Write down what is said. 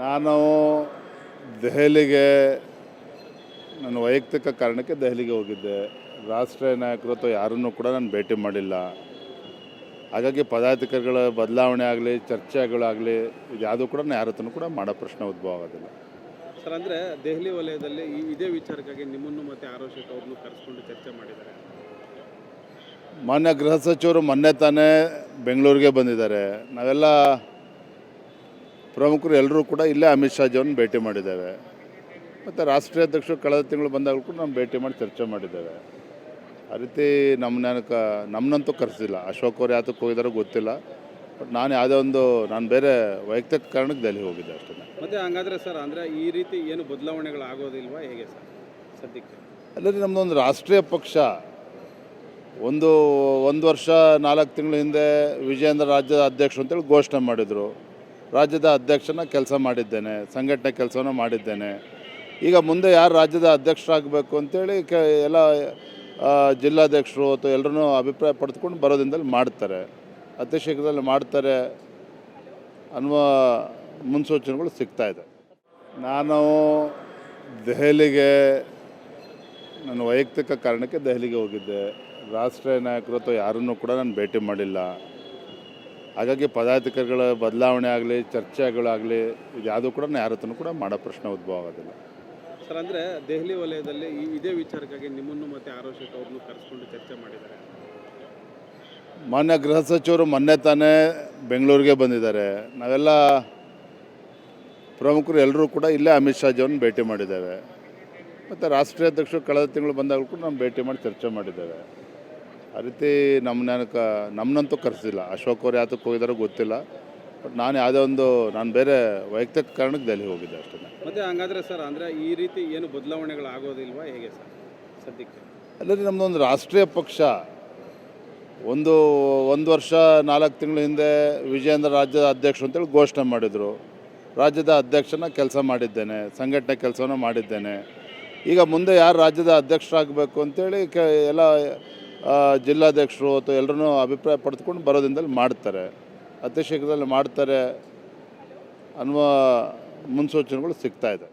ನಾನು ದೆಹಲಿಗೆ ನನ್ನ ವೈಯಕ್ತಿಕ ಕಾರಣಕ್ಕೆ ದೆಹಲಿಗೆ ಹೋಗಿದ್ದೆ. ರಾಷ್ಟ್ರೀಯ ನಾಯಕರು ಅಥವಾ ಯಾರನ್ನೂ ಕೂಡ ನಾನು ಭೇಟಿ ಮಾಡಿಲ್ಲ. ಹಾಗಾಗಿ ಪದಾಧಿಕಾರಿಗಳ ಬದಲಾವಣೆ ಆಗಲಿ ಚರ್ಚೆಗಳಾಗಲಿ ಇದು ಯಾವುದೂ ಕೂಡ ನಾನು ಯಾರ ಹತ್ರನೂ ಕೂಡ ಮಾಡೋ ಪ್ರಶ್ನೆ ಉದ್ಭವ ಆಗೋದಿಲ್ಲ. ಸರ್ ಅಂದರೆ ದೆಹಲಿ ವಲಯದಲ್ಲಿ ಈ ಇದೇ ವಿಚಾರಕ್ಕಾಗಿ ನಿಮ್ಮನ್ನು ಮತ್ತು ಆರೋಗ್ಯಕ್ಕೆ ಅವ್ರನ್ನು ಕರೆಸ್ಕೊಂಡು ಚರ್ಚೆ ಮಾಡಿದ್ದಾರೆ. ಮಾನ್ಯ ಗೃಹ ಸಚಿವರು ಮೊನ್ನೆ ತಾನೇ ಬೆಂಗಳೂರಿಗೆ ಬಂದಿದ್ದಾರೆ. ನಾವೆಲ್ಲ ಪ್ರಮುಖರು ಎಲ್ಲರೂ ಕೂಡ ಇಲ್ಲೇ ಅಮಿತ್ ಶಾಜಿಯವ್ರನ್ನ ಭೇಟಿ ಮಾಡಿದ್ದೇವೆ ಮತ್ತು ರಾಷ್ಟ್ರೀಯ ಅಧ್ಯಕ್ಷರು ಕಳೆದ ತಿಂಗಳು ಬಂದಾಗಲೂ ಕೂಡ ನಾವು ಭೇಟಿ ಮಾಡಿ ಚರ್ಚೆ ಮಾಡಿದ್ದೇವೆ ಆ ರೀತಿ ನಮ್ಮ ಕ ನಮ್ಮನ್ನಂತೂ ಕರೆಸಿಲ್ಲ. ಅಶೋಕ್ ಅವ್ರು ಯಾತಕ್ಕೆ ಹೋಗಿದಾರೋ ಗೊತ್ತಿಲ್ಲ. ಬಟ್ ನಾನು ಯಾವುದೇ ಒಂದು ನಾನು ಬೇರೆ ವೈಯಕ್ತಿಕ ಕಾರಣಕ್ಕೆ ದೆಹಲಿ ಹೋಗಿದ್ದೆ ಅಷ್ಟೇ. ಮತ್ತೆ ಹಂಗಾದ್ರೆ ಸರ್ ಅಂದರೆ ಈ ರೀತಿ ಏನು ಬದಲಾವಣೆಗಳು ಆಗೋದಿಲ್ವಾ ಹೇಗೆ ಸರ್ ಸದ್ಯಕ್ಕೆ? ಅಲ್ಲದೆ ನಮ್ಮದೊಂದು ರಾಷ್ಟ್ರೀಯ ಪಕ್ಷ. ಒಂದು ಒಂದು ವರ್ಷ ನಾಲ್ಕು ತಿಂಗಳ ಹಿಂದೆ ವಿಜಯೇಂದ್ರ ರಾಜ್ಯದ ಅಧ್ಯಕ್ಷರು ಅಂತೇಳಿ ಘೋಷಣೆ ಮಾಡಿದರು. ರಾಜ್ಯದ ಅಧ್ಯಕ್ಷನ ಕೆಲಸ ಮಾಡಿದ್ದೇನೆ, ಸಂಘಟನೆ ಕೆಲಸವನ್ನು ಮಾಡಿದ್ದೇನೆ. ಈಗ ಮುಂದೆ ಯಾರು ರಾಜ್ಯದ ಅಧ್ಯಕ್ಷರಾಗಬೇಕು ಅಂತೇಳಿ ಕೆ, ಎಲ್ಲ ಜಿಲ್ಲಾಧ್ಯಕ್ಷರು ಅಥವಾ ಎಲ್ಲರೂ ಅಭಿಪ್ರಾಯ ಪಡೆದುಕೊಂಡು ಬರೋದಿಂದಲೇ ಮಾಡ್ತಾರೆ. ಅತಿ ಶೀಘ್ರದಲ್ಲಿ ಮಾಡ್ತಾರೆ ಅನ್ನುವ ಮುನ್ಸೂಚನೆಗಳು ಸಿಗ್ತಾ ಇದೆ. ನಾನು ದೆಹಲಿಗೆ, ನನ್ನ ವೈಯಕ್ತಿಕ ಕಾರಣಕ್ಕೆ ದೆಹಲಿಗೆ ಹೋಗಿದ್ದೆ. ರಾಷ್ಟ್ರೀಯ ನಾಯಕರು ಅಥವಾ ಯಾರನ್ನೂ ಕೂಡ ನಾನು ಭೇಟಿ ಮಾಡಿಲ್ಲ. ಹಾಗಾಗಿ ಪದಾಧಿಕಾರಿಗಳ ಬದಲಾವಣೆ ಆಗಲಿ ಚರ್ಚೆಗಳಾಗಲಿ ಇದು ಯಾವುದೂ ಕೂಡ ನಾನು ಯಾರ ಹತ್ರನೂ ಕೂಡ ಮಾಡೋ ಪ್ರಶ್ನೆ ಉದ್ಭವ ಆಗೋದಿಲ್ಲ. ಸರ್ ಅಂದರೆ ದೆಹಲಿ ವಲಯದಲ್ಲಿ ಈ ಇದೇ ವಿಚಾರಕ್ಕಾಗಿ ನಿಮ್ಮನ್ನು ಮತ್ತು ಆರೋಗ್ಯಕ್ಕೆ ಅವ್ರನ್ನು ಕರೆಸ್ಕೊಂಡು ಚರ್ಚೆ ಮಾಡಿದ್ದಾರೆ. ಮಾನ್ಯ ಗೃಹ ಸಚಿವರು ಮೊನ್ನೆ ತಾನೇ ಬೆಂಗಳೂರಿಗೆ ಬಂದಿದ್ದಾರೆ. ನಾವೆಲ್ಲ ಪ್ರಮುಖರು ಎಲ್ಲರೂ ಕೂಡ ಇಲ್ಲೇ ಅಮಿತ್ ಶಾಜಿಯವ್ರನ್ನ ಭೇಟಿ ಮಾಡಿದ್ದೇವೆ. ಮತ್ತು ರಾಷ್ಟ್ರೀಯ ಅಧ್ಯಕ್ಷರು ಕಳೆದ ತಿಂಗಳು ಬಂದಾಗಲೂ ಕೂಡ ನಾವು ಭೇಟಿ ಮಾಡಿ ಚರ್ಚೆ ಮಾಡಿದ್ದೇವೆ. ಆ ರೀತಿ ನಮ್ಮನ್ನ ಕ ನಮ್ಮನ್ನಂತೂ ಕರೆಸಿಲ್ಲ. ಅಶೋಕ್ ಅವ್ರು ಯಾತಕ್ಕೆ ಹೋಗಿದಾರೋ ಗೊತ್ತಿಲ್ಲ. ಬಟ್ ನಾನು ಯಾವುದೇ ಒಂದು ನಾನು ಬೇರೆ ವೈಯಕ್ತಿಕ ಕಾರಣಕ್ಕೆ ದೆಹಲಿ ಹೋಗಿದ್ದೆ ಅಷ್ಟೇ. ಮತ್ತೆ ಹಂಗಾದ್ರೆ ಸರ್ ಅಂದರೆ ಈ ರೀತಿ ಏನು ಬದಲಾವಣೆಗಳು ಆಗೋದಿಲ್ವಾ ಹೇಗೆ ಸರ್ ಸದ್ಯಕ್ಕೆ? ಅಲ್ಲದೆ ನಮ್ಮದೊಂದು ರಾಷ್ಟ್ರೀಯ ಪಕ್ಷ. ಒಂದು ಒಂದು ವರ್ಷ ನಾಲ್ಕು ತಿಂಗಳ ಹಿಂದೆ ವಿಜಯೇಂದ್ರ ರಾಜ್ಯದ ಅಧ್ಯಕ್ಷರು ಅಂತೇಳಿ ಘೋಷಣೆ ಮಾಡಿದರು. ರಾಜ್ಯದ ಅಧ್ಯಕ್ಷನ ಕೆಲಸ ಮಾಡಿದ್ದೇನೆ ಸಂಘಟನೆ ಕೆಲಸವನ್ನು ಮಾಡಿದ್ದೇನೆ. ಈಗ ಮುಂದೆ ಯಾರು ರಾಜ್ಯದ ಅಧ್ಯಕ್ಷರಾಗಬೇಕು ಅಂತೇಳಿ ಕೆ ಎಲ್ಲ ಜಿಲ್ಲಾಧ್ಯಕ್ಷರು ಅಥವಾ ಎಲ್ಲರೂ ಅಭಿಪ್ರಾಯ ಪಡೆದುಕೊಂಡು ಬರೋದಿಂದಲೇ ಮಾಡ್ತಾರೆ. ಅತಿ ಶೀಘ್ರದಲ್ಲಿ ಮಾಡ್ತಾರೆ ಅನ್ನುವ ಮುನ್ಸೂಚನೆಗಳು ಸಿಗ್ತಾಯಿದೆ